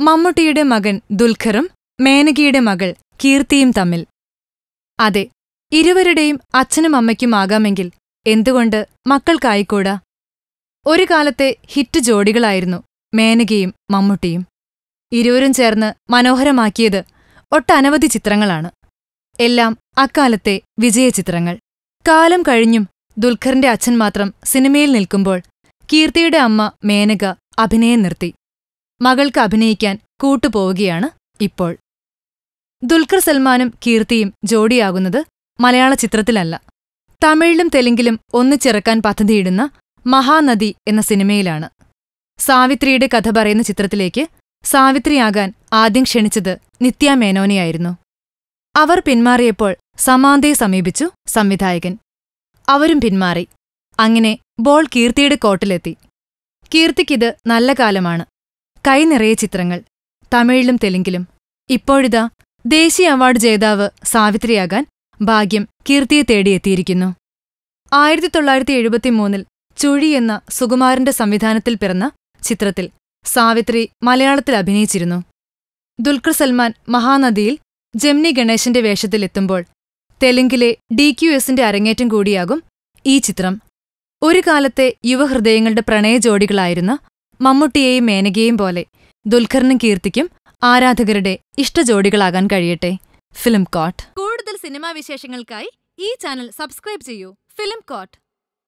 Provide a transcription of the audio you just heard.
മമ്മൂട്ടിയുടെ മകൻ ദുൽഖറും മേനകിയുടെ മകൾ കീർത്തിയും തമ്മിൽ. അതെ ഇരുവരുടെയും അച്ഛനും അമ്മയ്ക്കും ആകാമെങ്കിൽ എന്തുകൊണ്ട് മക്കൾക്കായിക്കൂടാ? ഒരു കാലത്തെ ഹിറ്റ് ജോഡികളായിരുന്നു മേനകയും മമ്മൂട്ടിയും. ഇരുവരും ചേർന്ന് മനോഹരമാക്കിയത് ഒട്ടനവധി ചിത്രങ്ങളാണ്. എല്ലാം അക്കാലത്തെ വിജയചിത്രങ്ങൾ. കാലം കഴിഞ്ഞും ദുൽഖറിന്റെ അച്ഛൻ മാത്രം സിനിമയിൽ നിൽക്കുമ്പോൾ കീർത്തിയുടെ അമ്മ മേനക അഭിനയം നിർത്തി. മകൾക്ക് അഭിനയിക്കാൻ കൂട്ടുപോവുകയാണ് ഇപ്പോൾ. ദുൽഖർ സൽമാനും കീർത്തിയും ജോഡിയാകുന്നത് മലയാള ചിത്രത്തിലല്ല. തമിഴിലും തെലുങ്കിലും ഒന്നിച്ചിറക്കാൻ പദ്ധതിയിടുന്ന മഹാനദി എന്ന സിനിമയിലാണ്. സാവിത്രിയുടെ കഥ പറയുന്ന ചിത്രത്തിലേക്ക് സാവിത്രിയാകാൻ ആദ്യം ക്ഷണിച്ചത് നിത്യ മേനോനെയായിരുന്നു. അവർ പിന്മാറിയപ്പോൾ സമാന്തയെ സമീപിച്ചു സംവിധായകൻ. അവരും പിന്മാറി. അങ്ങനെ ബോൾ കീർത്തിയുടെ കോട്ടിലെത്തി. കീർത്തിക്കിത് നല്ല കാലമാണ്. കൈനിറയെ ചിത്രങ്ങൾ തമിഴിലും തെലുങ്കിലും. ഇപ്പോഴിതാ ദേശീയ അവാർഡ് ജേതാവ് സാവിത്രിയാകാൻ ഭാഗ്യം കീർത്തിയെ തേടിയെത്തിയിരിക്കുന്നു. ആയിരത്തി തൊള്ളായിരത്തി എഴുപത്തിമൂന്നിൽ ചുഴി എന്ന സുകുമാരന്റെ സംവിധാനത്തിൽ പിറന്ന ചിത്രത്തിൽ സാവിത്രി മലയാളത്തിൽ അഭിനയിച്ചിരുന്നു. ദുൽഖർ സൽമാൻ മഹാനദിയിൽ ജെമിനി ഗണേശന്റെ വേഷത്തിലെത്തുമ്പോൾ തെലുങ്കിലെ ഡി ക്യു എസിന്റെ അരങ്ങേറ്റം കൂടിയാകും ഈ ചിത്രം. ഒരു കാലത്തെ യുവഹൃദയങ്ങളുടെ പ്രണയജോഡികളായിരുന്ന മമ്മൂട്ടിയെയും മേനകയെയും പോലെ ദുൽഖറിനും കീർത്തിക്കും ആരാധകരുടെ ഇഷ്ടജോഡികളാകാൻ കഴിയട്ടെ. Film coat. കൂടുതൽ സിനിമാ വിശേഷങ്ങൾക്കായി ഈ ചാനൽ സബ്സ്ക്രൈബ് ചെയ്യൂ. Film court.